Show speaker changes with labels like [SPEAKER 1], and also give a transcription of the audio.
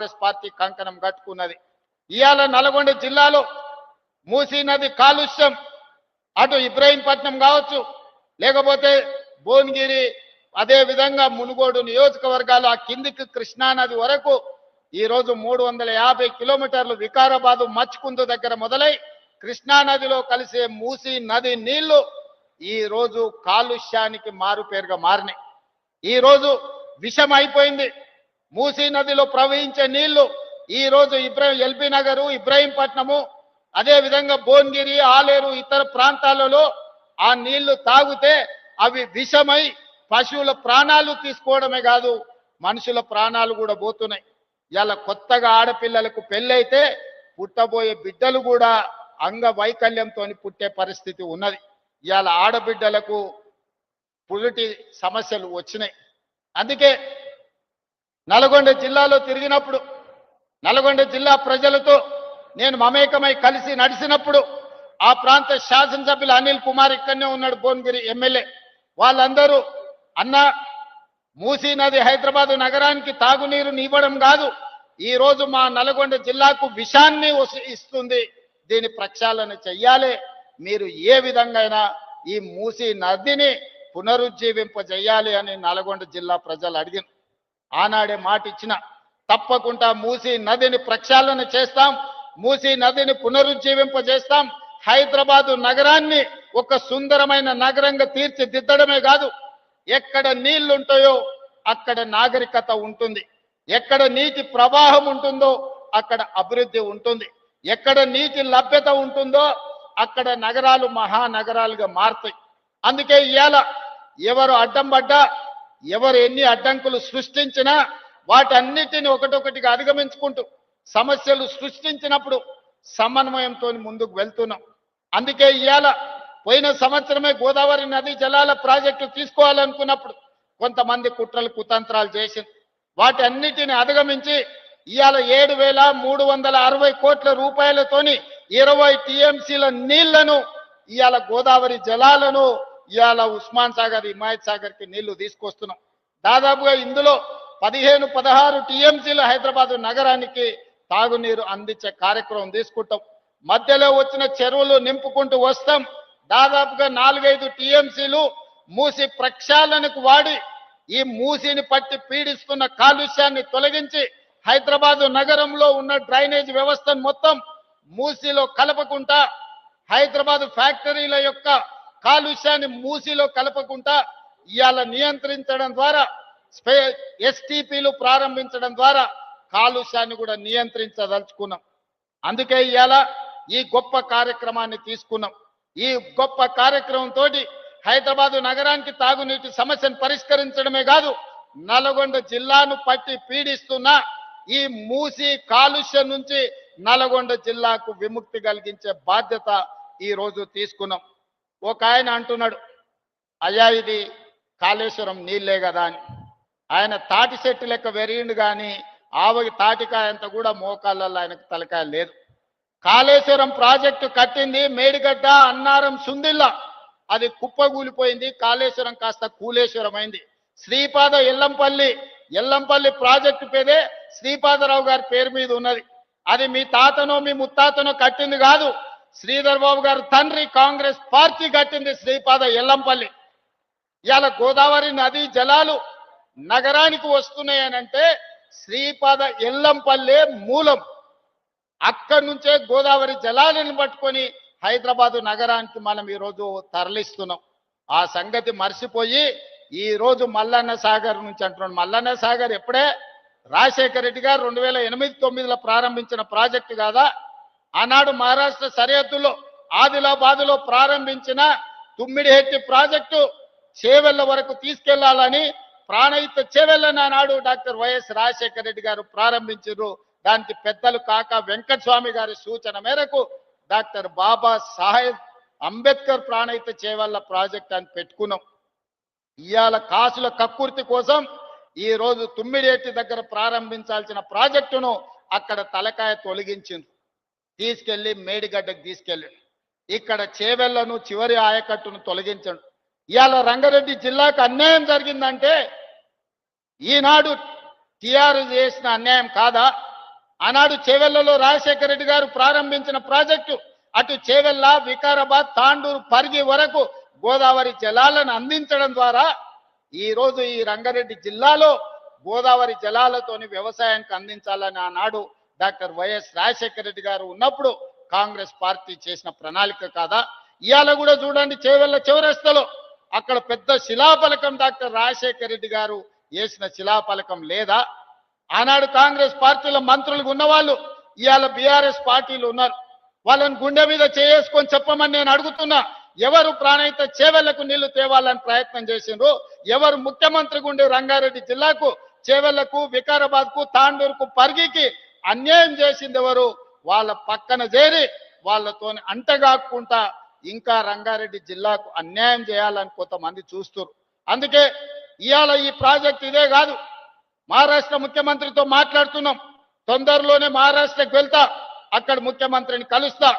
[SPEAKER 1] Congress party కంకణం కట్టుకున్నది. ఇవాళ నల్గొండ జిల్లాలో మూసీ నది కాలుష్యం అటు ఇబ్రహీంపట్నం కావచ్చు లేకపోతే భువనగిరి అదే విధంగా మునుగోడు నియోజకవర్గాలు ఆ కిందికి కృష్ణానది వరకు ఈ రోజు మూడు వందల యాభై కిలోమీటర్లు వికారాబాదు మచ్కుందు దగ్గర మొదలై కృష్ణా నదిలో కలిసే మూసీ నది నీళ్ళు ఈ రోజు కాలుష్యానికి మారుపేరుగా మారినాయి. ఈ రోజు విషం అయిపోయింది. మూసీ నదిలో ప్రవహించే నీళ్ళు ఈ రోజు ఇబ్రాహిం ఎల్బీ నగరు ఇబ్రాహీంపట్నము అదే విధంగా భువనగిరి ఆలేరు ఇతర ప్రాంతాలలో ఆ నీళ్ళు తాగితే అవి విషమై పశువుల ప్రాణాలు తీసుకోవడమే కాదు మనుషుల ప్రాణాలు కూడా పోతున్నాయి. ఇలా కొత్తగా ఆడపిల్లలకు పెళ్ళైతే పుట్టబోయే బిడ్డలు కూడా అంగవైకల్యంతో పుట్టే పరిస్థితి ఉన్నది. ఇవాళ ఆడబిడ్డలకు పులిటి సమస్యలు వచ్చినాయి. అందుకే నల్గొండ జిల్లాలో తిరిగినప్పుడు నల్గొండ జిల్లా ప్రజలతో నేను మమేకమై కలిసి నడిచినప్పుడు ఆ ప్రాంత శాసనసభ్యులు అనిల్ కుమార్ ఇక్కడనే ఉన్నాడు భువనగిరి ఎమ్మెల్యే. వాళ్ళందరూ అన్న మూసీ నది హైదరాబాద్ నగరానికి తాగునీరుని ఇవ్వడం కాదు. ఈ రోజు మా నల్గొండ జిల్లాకు విషాన్ని వసి- ఇస్తుంది. దీని ప్రక్షాళన చెయ్యాలి. మీరు ఏ విధంగా అయినా ఈ మూసీ నదిని పునరుజ్జీవింపజేయాలి అని నల్గొండ జిల్లా ప్రజలు అడిగారు ఆనాడే మాట ఇచ్చిన తప్పకుండా మూసీ నదిని ప్రక్షాళన చేస్తాం మూసీ నదిని పునరుజ్జీవింపజేస్తాం. హైదరాబాదు నగరాన్ని ఒక సుందరమైన నగరంగా తీర్చిదిద్దడమే కాదు ఎక్కడ నీళ్ళుంటాయో అక్కడ నాగరికత ఉంటుంది. ఎక్కడ నీటి ప్రవాహం ఉంటుందో అక్కడ అభివృద్ధి ఉంటుంది. ఎక్కడ నీటి లభ్యత ఉంటుందో అక్కడ నగరాలు మహానగరాలుగా మారుతాయి. అందుకే ఇవాళ ఎవరు అడ్డం పడ్డా ఎవరు ఎన్ని అడ్డంకులు సృష్టించినా వాటన్నిటిని ఒకటొకటిగా అధిగమించుకుంటూ సమస్యలు సృష్టించినప్పుడు సమన్వయంతో ముందుకు వెళ్తున్నాం. అందుకే ఇవాళ పోయిన సంవత్సరమే గోదావరి నది జలాల ప్రాజెక్టు తీసుకోవాలనుకున్నప్పుడు కొంతమంది కుట్రలు కుతంత్రాలు చేసింది వాటి అన్నిటిని అధిగమించి ఇవాళ ఏడు వేల మూడు వందల అరవై కోట్ల రూపాయలతోని ఇరవై టీఎంసీల నీళ్ళను ఇవాళ గోదావరి జలాలను ఇవాళ ఉస్మాన్ సాగర్ హిమాయత్ సాగర్కి నీళ్ళు తీసుకొస్తున్నాం. దాదాపుగా ఇందులో పదిహేను పదహారు టీఎంసీలు హైదరాబాద్ నగరానికి తాగునీరు అందించే కార్యక్రమం తీసుకుంటాం. మధ్యలో వచ్చిన చెరువులు నింపుకుంటూ వస్తాం. దాదాపుగా నాలుగైదు టీఎంసీలు మూసి ప్రక్షాళనకు వాడి ఈ మూసిని పట్టి పీడిస్తున్న కాలుష్యాన్ని తొలగించి హైదరాబాదు నగరంలో ఉన్న డ్రైనేజ్ వ్యవస్థను మొత్తం మూసిలో కలపకుండా హైదరాబాద్ ఫ్యాక్టరీల యొక్క కాలుష్యాన్ని మూసిలో కలపకుండా ఇవాళ నియంత్రించడం ద్వారా స్పే ఎస్టీపీలు ప్రారంభించడం ద్వారా కాలుష్యాన్ని కూడా నియంత్రించదలుచుకున్నాం. అందుకే ఇవాళ ఈ గొప్ప కార్యక్రమాన్ని తీసుకున్నాం. ఈ గొప్ప కార్యక్రమంతో హైదరాబాదు నగరానికి తాగునీటి సమస్యను పరిష్కరించడమే కాదు నల్గొండ జిల్లాను పట్టి పీడిస్తున్న ఈ మూసి కాలుష్యం నుంచి నల్గొండ జిల్లాకు విముక్తి కలిగించే బాధ్యత ఈ రోజు తీసుకున్నాం. ఒక ఆయన అంటున్నాడు అయ్యా ఇది కాళేశ్వరం నీళ్ళే కదా అని. ఆయన తాటి చెట్టు లెక్క వెరిగిండు కానీ ఆవకి తాటికాయ అంత కూడా మోకాళ్ళల్లో ఆయనకు తలకాయ లేదు. కాళేశ్వరం ప్రాజెక్టు కట్టింది మేడిగడ్డ అన్నారం సుందిల్లా. అది కుప్పగూలిపోయింది కాళేశ్వరం కాస్త కూలేశ్వరం అయింది శ్రీపాద ఎల్లంపల్లి ఎల్లంపల్లి ప్రాజెక్టు పేరే శ్రీపాదరావు గారి పేరు మీద ఉన్నది. అది మీ తాతనో మీ ముత్తాతనో కట్టింది కాదు. శ్రీధర్ బాబు గారు తండ్రి కాంగ్రెస్ పార్టీ కట్టింది శ్రీపాద ఎల్లంపల్లి. ఇవాళ గోదావరి నదీ జలాలు నగరానికి వస్తున్నాయనంటే శ్రీపాద ఎల్లంపల్లి మూలం. అక్కడి నుంచే గోదావరి జలాలను పట్టుకొని హైదరాబాదు నగరానికి మనం ఈరోజు తరలిస్తున్నాం. ఆ సంగతి మర్చిపోయి ఈ రోజు మల్లన్న సాగర్ నుంచి అంటున్నాడు. మల్లన్న సాగర్ ఎప్పుడే? రాజశేఖర రెడ్డి గారు రెండు వేల ఎనిమిది తొమ్మిదిలో ప్రారంభించిన ప్రాజెక్టు కాదా? ఆనాడు మహారాష్ట్ర సరిహద్దులో ఆదిలాబాదులో ప్రారంభించిన తుమ్మిడిహెట్టి ప్రాజెక్టు చేవెళ్ళ వరకు తీసుకెళ్ళాలని ప్రాణహిత చేవెళ్ళని ఆనాడు డాక్టర్ వైఎస్ రాజశేఖర రెడ్డి గారు ప్రారంభించారు. దానికి పెద్దలు కాక వెంకట స్వామి గారి సూచన మేరకు డాక్టర్ బాబా సాహెబ్ అంబేద్కర్ ప్రాణహిత చేవెళ్ళ ప్రాజెక్ట్ అని పెట్టుకున్నాం. ఇవాళ కాసుల కక్కుర్తి కోసం ఈ రోజు తుమ్మిడేటి దగ్గర ప్రారంభించాల్సిన ప్రాజెక్టును అక్కడ తలకాయ తొలగించింది తీసుకెళ్ళి మేడిగడ్డకు తీసుకెళ్ళాడు ఇక్కడ చేవెళ్ళను చివరి ఆయకట్టును తొలగించండు. ఇవాళ రంగారెడ్డి జిల్లాకు అన్యాయం జరిగిందంటే ఈనాడు టీఆర్ఎస్ చేసిన అన్యాయం కాదా? ఆనాడు చేవెళ్ళలో రాజశేఖర రెడ్డి గారు ప్రారంభించిన ప్రాజెక్టు అటు చేవెళ్ళ వికారాబాద్ తాండూరు పరిగి వరకు గోదావరి జలాలను అందించడం ద్వారా ఈరోజు ఈ రంగారెడ్డి జిల్లాలో గోదావరి జలాలతోని వ్యవసాయానికి అందించాలని ఆనాడు డాక్టర్ వైఎస్ రాజశేఖర రెడ్డి గారు ఉన్నప్పుడు కాంగ్రెస్ పార్టీ చేసిన ప్రణాళిక కాదా? ఇవాళ కూడా చూడండి చేవెళ్ళ చివరస్తలో. అక్కడ పెద్ద శిలాఫలకం డాక్టర్ రాజశేఖర రెడ్డి గారు వేసిన శిలాఫలకం లేదా? ఆనాడు కాంగ్రెస్ పార్టీలో మంత్రులుగా ఉన్నవాళ్ళు ఇవాళ బీఆర్ఎస్ పార్టీలు ఉన్నారు. వాళ్ళని గుండె మీద చేసుకొని చెప్పమని నేను అడుగుతున్నా. ఎవరు ప్రాణహిత చేవెళ్ళకు నీళ్ళు తేవాలని ప్రయత్నం చేసిండ్రు? ఎవరు ముఖ్యమంత్రి గుండె రంగారెడ్డి జిల్లాకు చేవెళ్ళకు వికారాబాద్కు తాండూరుకు పరిగికి అన్యాయం చేసింది ఎవరు? వాళ్ళ పక్కన చేరి వాళ్ళతో అంటగాక్కుంటా ఇంకా రంగారెడ్డి జిల్లాకు అన్యాయం చేయాలని కొంతమంది చూస్తారు అందుకే ఇవాళ ఈ ప్రాజెక్ట్ ఇదే కాదు. మహారాష్ట్ర ముఖ్యమంత్రితో మాట్లాడుతున్నాం. తొందరలోనే మహారాష్ట్రకు వెళ్తా. అక్కడ ముఖ్యమంత్రిని కలుస్తా.